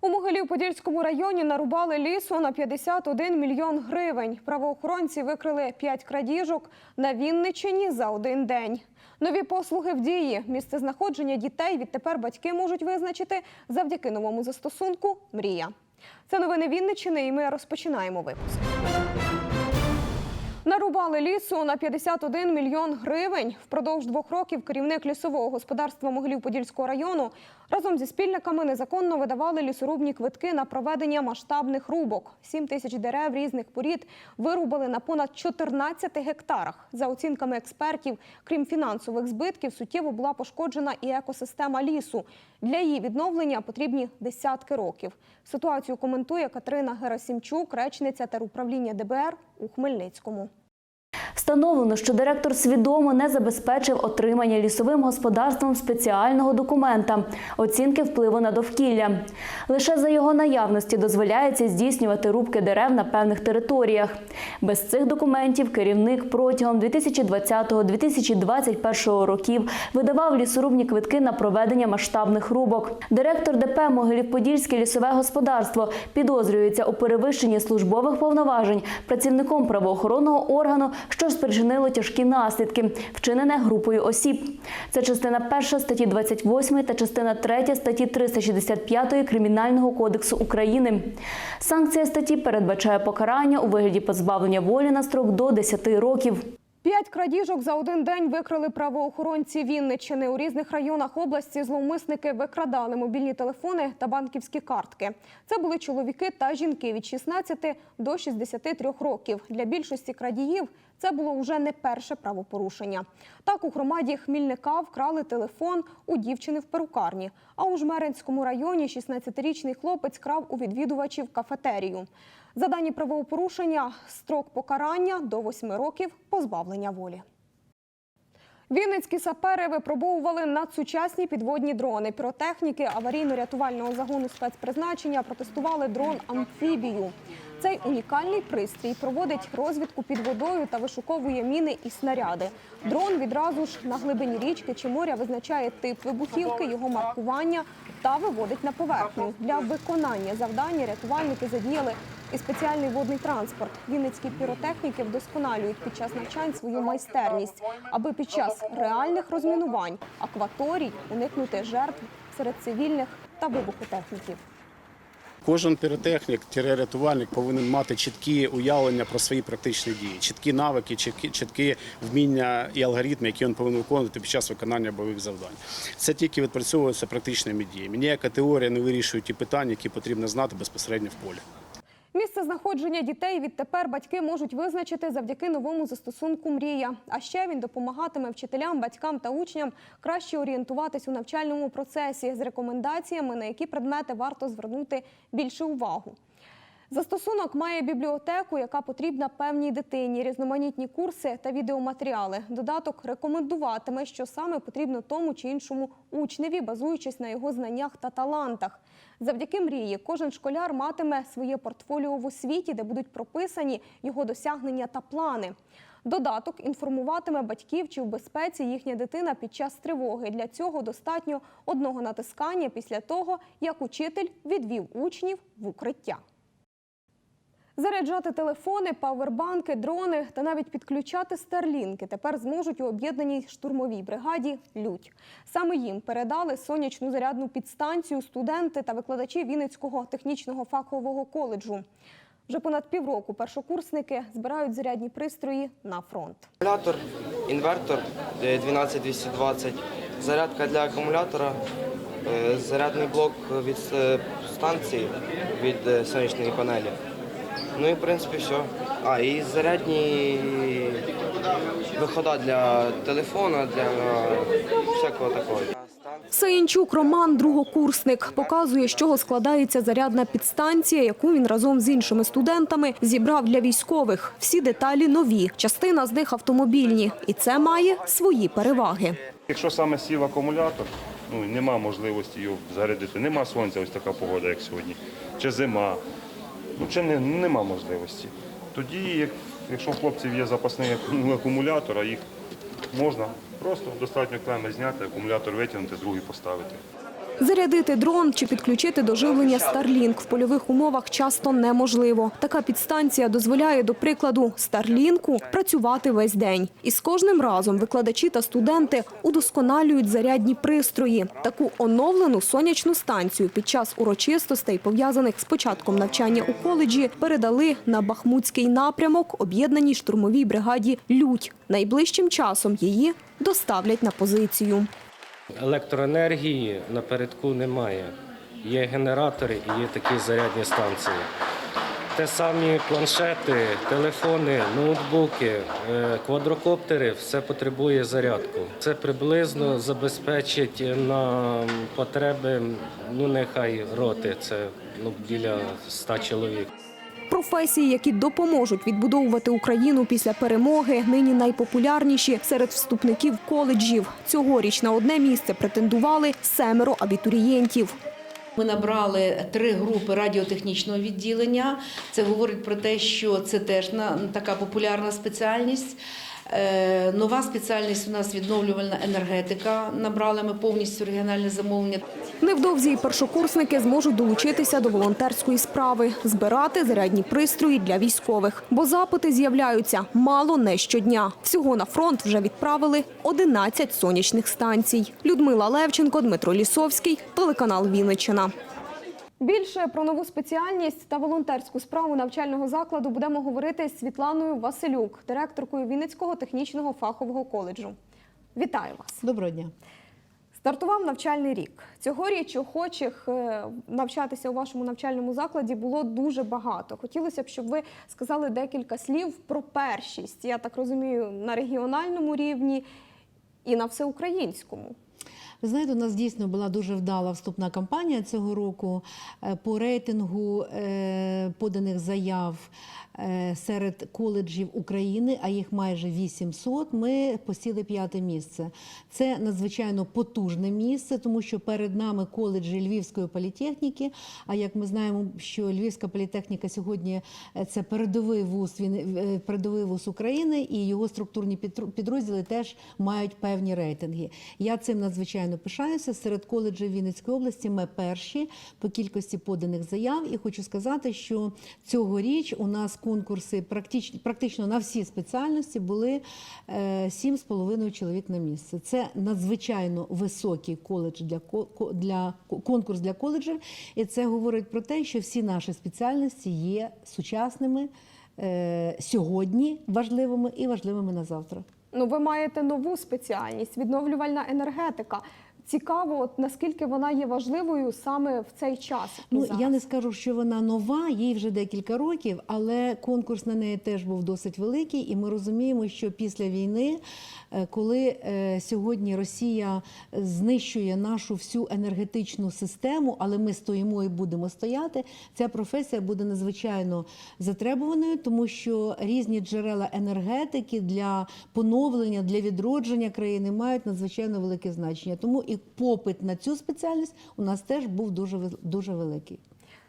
У Могилів-Подільському районі нарубали лісу на 51 мільйон гривень. Правоохоронці викрили 5 крадіжок на Вінничині за один день. Нові послуги в дії. Місце знаходження дітей відтепер батьки можуть визначити завдяки новому застосунку Мрія. Це новини Вінничини, і ми розпочинаємо випуск. Нарубали лісу на 51 мільйон гривень. Впродовж двох років керівник лісового господарства Могилів-Подільського району разом зі спільниками незаконно видавали лісорубні квитки на проведення масштабних рубок. 7 тисяч дерев різних порід вирубали на понад 14 гектарах. За оцінками експертів, крім фінансових збитків, суттєво була пошкоджена і екосистема лісу. Для її відновлення потрібні десятки років. Ситуацію коментує Катерина Герасимчук, речниця теруправління ДБР у Хмельницькому. Встановлено, що директор свідомо не забезпечив отримання лісовим господарством спеціального документа оцінки впливу на довкілля. Лише за його наявності дозволяється здійснювати рубки дерев на певних територіях. Без цих документів керівник протягом 2020-2021 років видавав лісорубні квитки на проведення масштабних рубок. Директор ДП Могилів-Подільське лісове господарство підозрюється у перевищенні службових повноважень працівником правоохоронного органу, що спричинило тяжкі наслідки, вчинене групою осіб. Це частина 1 статті 28 та частина 3 статті 365 Кримінального кодексу України. Санкція статті передбачає покарання у вигляді позбавлення волі на строк до 10 років. П'ять крадіжок за один день викрили правоохоронці Вінниччини. У різних районах області зловмисники викрадали мобільні телефони та банківські картки. Це були чоловіки та жінки від 16 до 63 років. Для більшості крадіїв це було вже не перше правопорушення. Так у громаді Хмільника вкрали телефон у дівчини в перукарні. А у Жмеринському районі 16-річний хлопець крав у відвідувачів кафетерію. За дані правопорушення строк покарання до 8 років позбавлення волі. Вінницькі сапери випробовували надсучасні підводні дрони. Піротехніки аварійно-рятувального загону спецпризначення протестували дрон амфібію. Цей унікальний пристрій проводить розвідку під водою та вишуковує міни і снаряди. Дрон відразу ж на глибині річки чи моря визначає тип вибухівки, його маркування та виводить на поверхню. Для виконання завдання рятувальники задіяли і спеціальний водний транспорт. Вінницькі піротехніки вдосконалюють під час навчань свою майстерність, аби під час реальних розмінувань акваторій уникнути жертв серед цивільних та вибухотехніків. Кожен піротехнік, рятувальник повинен мати чіткі уявлення про свої практичні дії, чіткі навики, чіткі, чіткі вміння і алгоритми, які він повинен виконувати під час виконання бойових завдань. Це тільки відпрацьовується практичними діями. Ніяка теорія не вирішує ті питання, які потрібно знати безпосередньо в полі. Місце знаходження дітей відтепер батьки можуть визначити завдяки новому застосунку Мрія. А ще він допомагатиме вчителям, батькам та учням краще орієнтуватись у навчальному процесі з рекомендаціями, на які предмети варто звернути більше увагу. Застосунок має бібліотеку, яка потрібна певній дитині, різноманітні курси та відеоматеріали. Додаток рекомендуватиме, що саме потрібно тому чи іншому учневі, базуючись на його знаннях та талантах. Завдяки мрії кожен школяр матиме своє портфоліо в освіті, де будуть прописані його досягнення та плани. Додаток інформуватиме батьків, чи в безпеці їхня дитина під час тривоги. Для цього достатньо одного натискання після того, як учитель відвів учнів в укриття. Заряджати телефони, павербанки, дрони та навіть підключати старлінки тепер зможуть у об'єднаній штурмовій бригаді Людь. Саме їм передали сонячну зарядну підстанцію студенти та викладачі Вінницького технічного фахового коледжу. Вже понад півроку першокурсники збирають зарядні пристрої на фронт. Акумулятор, інвертор е, 12220, зарядка для акумулятора, е, зарядний блок від е, станції від е, сонячної панелі. Ну і в принципі все. А, і зарядні виходи для телефона, для всякого такого. Саїнчук Роман, другокурсник, показує, з чого складається зарядна підстанція, яку він разом з іншими студентами зібрав для військових. Всі деталі нові, частина з них автомобільні, і це має свої переваги. Якщо саме сів акумулятор, ну нема можливості його зарядити, нема сонця, ось така погода, як сьогодні, чи зима, чи не, нема можливості. Тоді, як- якщо в хлопців є запасний аку- акумулятор, а їх можна просто достатньо клеми зняти, акумулятор витягнути, другий поставити. Зарядити дрон чи підключити до живлення Starlink в польових умовах часто неможливо. Така підстанція дозволяє, до прикладу, Старлінку працювати весь день. І з кожним разом викладачі та студенти удосконалюють зарядні пристрої. Таку оновлену сонячну станцію під час урочистостей, пов'язаних з початком навчання у коледжі, передали на Бахмутський напрямок об'єднаній штурмовій бригаді «Людь». Найближчим часом її доставлять на позицію. Електроенергії напередку немає. Є генератори і є такі зарядні станції. Те самі планшети, телефони, ноутбуки, е, квадрокоптери все потребує зарядку. Це приблизно забезпечить на потреби, ну нехай роти, це ну, біля 100 чоловік. Професії, які допоможуть відбудовувати Україну після перемоги, нині найпопулярніші серед вступників коледжів. Цьогоріч на одне місце претендували семеро абітурієнтів. Ми набрали три групи радіотехнічного відділення. Це говорить про те, що це теж така популярна спеціальність. Е, Нова спеціальність у нас відновлювальна енергетика. Набрали ми повністю регіональне замовлення. Невдовзі і першокурсники зможуть долучитися до волонтерської справи, збирати зарядні пристрої для військових. Бо запити з'являються мало не щодня. Всього на фронт вже відправили 11 сонячних станцій. Людмила Левченко, Дмитро Лісовський, телеканал Вінниччина. Більше про нову спеціальність та волонтерську справу навчального закладу будемо говорити з Світланою Василюк, директоркою Вінницького технічного фахового коледжу. Вітаю вас! Доброго дня. Стартував навчальний рік. Цьогоріч охочих е, навчатися у вашому навчальному закладі було дуже багато. Хотілося б, щоб ви сказали декілька слів про першість. Я так розумію, на регіональному рівні і на всеукраїнському. Ви знаєте, у нас дійсно була дуже вдала вступна кампанія цього року Е, по рейтингу е, поданих заяв е, серед коледжів України, а їх майже 800, Ми посіли п'яте місце. Це надзвичайно потужне місце, тому що перед нами коледжі Львівської політехніки. А як ми знаємо, що Львівська політехніка сьогодні це передовий вуз, він передовий вуз України, і його структурні підрозділи теж мають певні рейтинги. Я цим надзвичайно пишаюся. Серед коледжів Вінницької області ми перші по кількості поданих заяв. І хочу сказати, що цьогоріч у нас конкурси практично, практично на всі спеціальності були е, 7,5 чоловік на місце. Це надзвичайно високий коледж для, для конкурс для коледжів. І це говорить про те, що всі наші спеціальності є сучасними е, сьогодні, важливими і важливими на завтра. Ну, ви маєте нову спеціальність відновлювальна енергетика. Цікаво, от наскільки вона є важливою саме в цей час. Ну зараз. я не скажу, що вона нова, їй вже декілька років, але конкурс на неї теж був досить великий, і ми розуміємо, що після війни, е, коли е, сьогодні Росія знищує нашу всю енергетичну систему, але ми стоїмо і будемо стояти, ця професія буде надзвичайно затребуваною, тому що різні джерела енергетики для поновлення, для відродження країни мають надзвичайно велике значення. Тому і попит на цю спеціальність у нас теж був дуже дуже великий.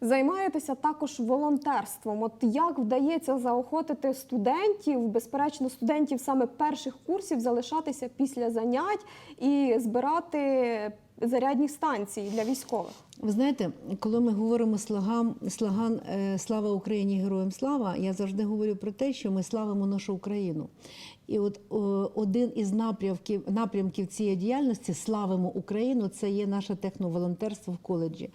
Займаєтеся також волонтерством. От як вдається заохотити студентів, безперечно, студентів саме перших курсів залишатися після занять і збирати зарядні станції для військових? Ви знаєте, коли ми говоримо слоган, слоган е, Слава Україні, героям слава, я завжди говорю про те, що ми славимо нашу Україну. І от о, один із напрямків, напрямків цієї діяльності Славимо Україну це є наше техноволонтерство в коледжі.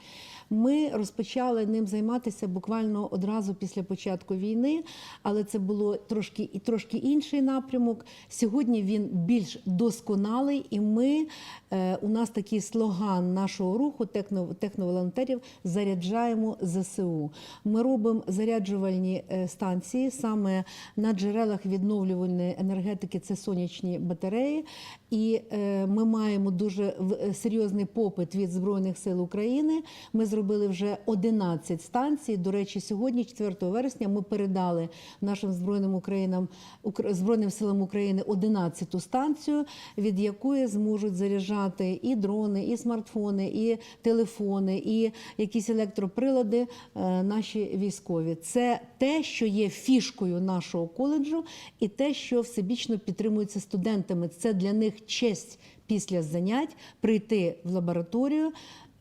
Ми розпочали ним займатися буквально одразу після початку війни, але це було трошки і трошки інший напрямок. Сьогодні він більш досконалий, і ми е, у нас такий слоган нашого руху техно, техноволонтерів заряджаємо ЗСУ. Ми робимо заряджувальні е, станції саме на джерелах відновлювальної енергетики. Це сонячні батареї, і е, ми маємо дуже в- е, серйозний попит від збройних сил України. Ми зробили вже 11 станцій. До речі, сьогодні, 4 вересня, ми передали нашим збройним Українам Укр- збройним силам України 11-ту станцію, від якої зможуть заряджати і дрони, і смартфони, і телефони. і якісь електроприлади е, наші військові. Це те, що є фішкою нашого коледжу, і те, що всебічно підтримується студентами. Це для них честь після занять прийти в лабораторію.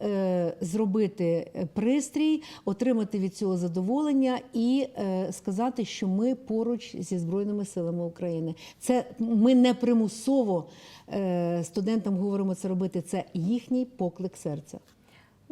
е, Зробити е, пристрій, отримати від цього задоволення і е, сказати, що ми поруч зі збройними силами України. Це ми не примусово студентам говоримо це робити. Це їхній поклик серця.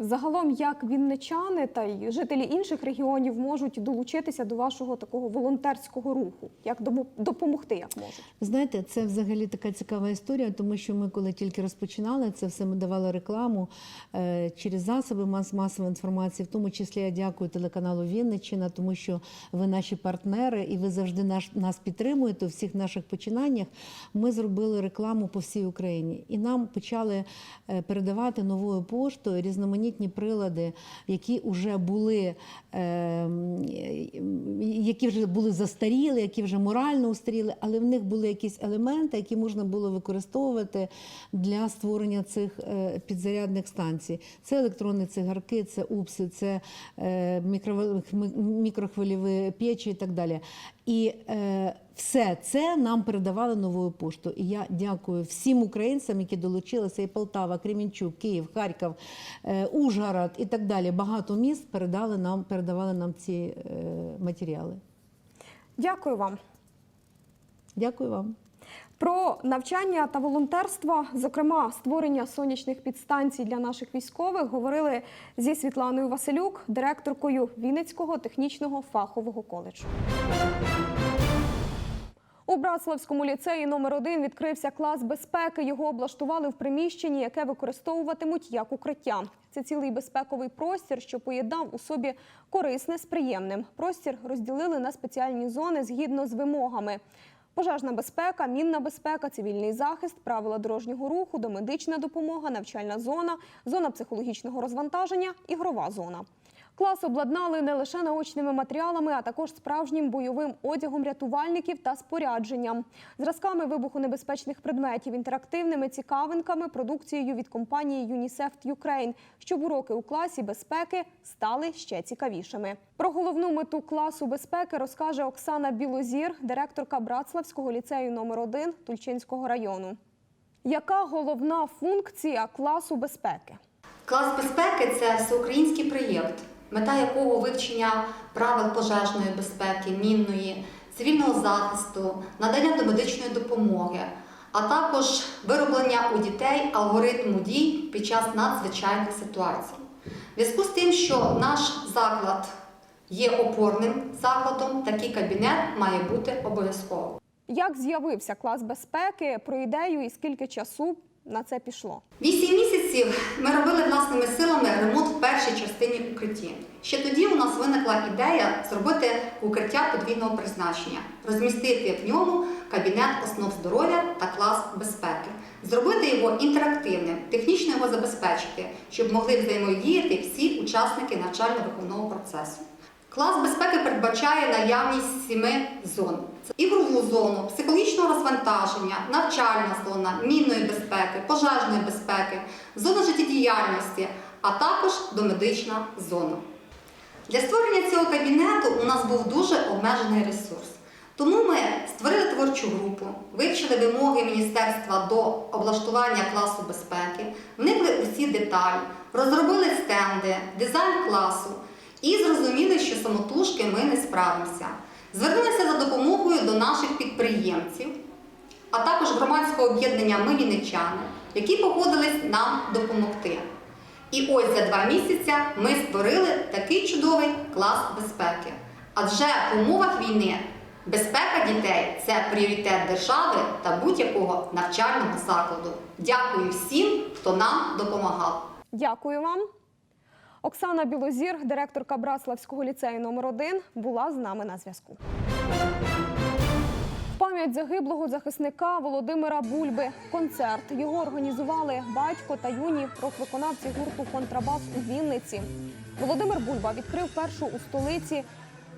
Загалом, як вінничани та й жителі інших регіонів можуть долучитися до вашого такого волонтерського руху? Як допомогти, як можуть? Знаєте, це взагалі така цікава історія, тому що ми, коли тільки розпочинали це все, ми давали рекламу е, через засоби мас масової інформації. В тому числі я дякую телеканалу Вінниччина, тому що ви наші партнери і ви завжди наш, нас підтримуєте у всіх наших починаннях. Ми зробили рекламу по всій Україні, і нам почали е, передавати новою поштою різноманітні прилади, які вже були, е, які вже були застаріли, які вже морально устаріли, але в них були якісь елементи, які можна було використовувати для створення цих е, підзарядних станцій. Це електронні цигарки, це упси, це е, мікрохвильові печі і так далі. І е, все це нам передавали новою поштою. І я дякую всім українцям, які долучилися, і Полтава, Кремінчук, Київ, Харків, е, Ужгород і так далі. Багато міст передали нам, передавали нам ці е, матеріали. Дякую вам. Дякую вам. Про навчання та волонтерство, зокрема створення сонячних підстанцій для наших військових, говорили зі Світланою Василюк, директоркою Вінницького технічного фахового коледжу. У Братславському ліцеї номер 1 відкрився клас безпеки. Його облаштували в приміщенні, яке використовуватимуть як укриття. Це цілий безпековий простір, що поєднав у собі корисне з приємним. Простір розділили на спеціальні зони згідно з вимогами. Пожежна безпека, мінна безпека, цивільний захист, правила дорожнього руху, домедична допомога, навчальна зона, зона психологічного розвантаження, ігрова зона. Клас обладнали не лише наочними матеріалами, а також справжнім бойовим одягом рятувальників та спорядженням, зразками вибухонебезпечних предметів, інтерактивними цікавинками, продукцією від компанії UNICEF Ukraine, щоб уроки у класі безпеки стали ще цікавішими. Про головну мету класу безпеки розкаже Оксана Білозір, директорка Братславського ліцею номер 1 Тульчинського району. Яка головна функція класу безпеки? Клас безпеки це всеукраїнський проєкт, мета якого вивчення правил пожежної безпеки, мінної, цивільного захисту, надання домедичної допомоги, а також вироблення у дітей алгоритму дій під час надзвичайних ситуацій. В зв'язку з тим, що наш заклад є опорним закладом, такий кабінет має бути обов'язково. Як з'явився клас безпеки, про ідею і скільки часу на це пішло? Вісім місяців ми робили власними силами ремонт в першій частині укритті. Ще тоді у нас виникла ідея зробити укриття подвійного призначення, розмістити в ньому кабінет основ здоров'я та клас безпеки, зробити його інтерактивним, технічно його забезпечити, щоб могли взаємодіяти всі учасники навчально-виховного процесу. Клас безпеки передбачає наявність сіми зон: ігрову зону, психологічного розвантаження, навчальна зона, мінної безпеки, пожежної безпеки, зона життєдіяльності, а також домедична зона. Для створення цього кабінету у нас був дуже обмежений ресурс. Тому ми створили творчу групу, вивчили вимоги міністерства до облаштування класу безпеки, вникли у всі деталі, розробили стенди, дизайн класу і зрозуміли, що самотужки ми не справимося. Звернулися за допомогою до наших підприємців, а також громадського об'єднання Ми Вінничани, які погодились нам допомогти. І ось за два місяці ми створили такий чудовий клас безпеки. Адже в умовах війни безпека дітей це пріоритет держави та будь-якого навчального закладу. Дякую всім, хто нам допомагав. Дякую вам. Оксана Білозір, директорка Браславського ліцею номер 1 була з нами на зв'язку. Пам'ять загиблого захисника Володимира Бульби. Концерт його організували батько та юні рок-виконавці гурту Контрабас у Вінниці. Володимир Бульба відкрив першу у столиці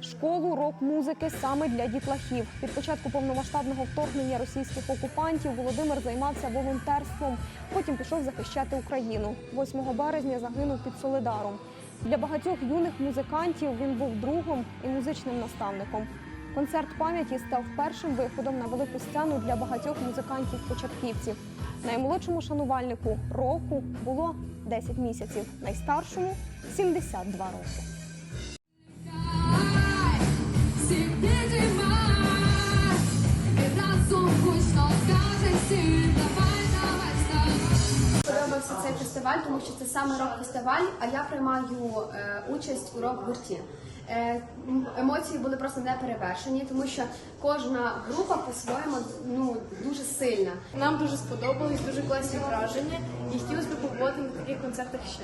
школу рок-музики саме для дітлахів. Від початку повномасштабного вторгнення російських окупантів Володимир займався волонтерством. Потім пішов захищати Україну. 8 березня загинув під Солидаром. Для багатьох юних музикантів він був другом і музичним наставником. Концерт пам'яті став першим виходом на велику сцену для багатьох музикантів-початківців. Наймолодшому шанувальнику року було 10 місяців, найстаршому 72 роки. Подобався цей фестиваль, тому що це саме рок-фестиваль, а я приймаю е, участь у рок-гурті. Е, емоції були просто неперевершені, тому що кожна група по-своєму ну дуже сильна. Нам дуже сподобались, дуже класні враження, і хотілося б побувати на таких концертах ще.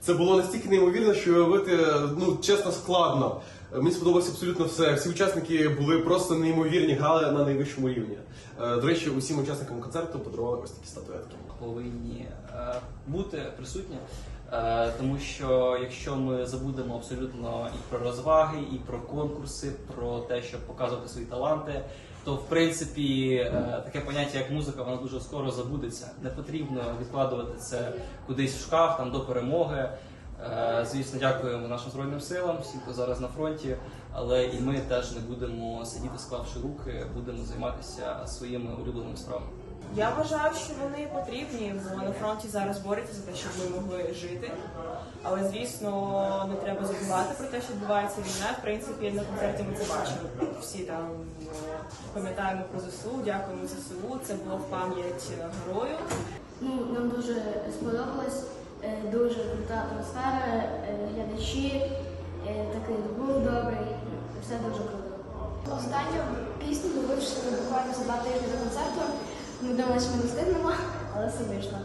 Це було настільки неймовірно, що уявити, ну чесно, складно. Мені сподобалося абсолютно все. Всі учасники були просто неймовірні, грали на найвищому рівні. Е, До речі, усім учасникам концерту подарували ось такі статуетки. повинні е, бути присутні, е, тому що якщо ми забудемо абсолютно і про розваги, і про конкурси, про те, щоб показувати свої таланти, то в принципі е, таке поняття як музика, воно дуже скоро забудеться. Не потрібно відкладувати це кудись в шкаф там до перемоги. Е, Звісно, дякуємо нашим збройним силам, всім, хто зараз на фронті, але і ми теж не будемо сидіти, склавши руки, будемо займатися своїми улюбленими справами. Я вважаю, що вони потрібні, бо на фронті зараз борються за те, щоб ми могли жити. Але звісно, не треба забувати про те, що відбувається війна. В принципі, на концерті ми це бачили. Всі там е, пам'ятаємо про ЗСУ, дякуємо ЗСУ. Це було в пам'ять герою. Ну нам дуже сподобалось, дуже крута атмосфера, е, глядачі, е, такий був добрий, все дуже круто. Останню пісню ми вийшли буквально за два тижні до концерту. Ми думали, що ми не встигнемо, але все вийшло.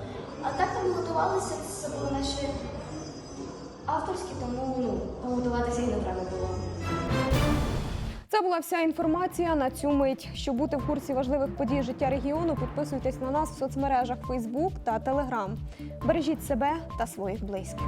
А так ми готувалися, це були наші авторські, тому ну, готуватися і не треба було. Це була вся інформація на цю мить. Щоб бути в курсі важливих подій життя регіону, підписуйтесь на нас в соцмережах Facebook та Telegram. Бережіть себе та своїх близьких.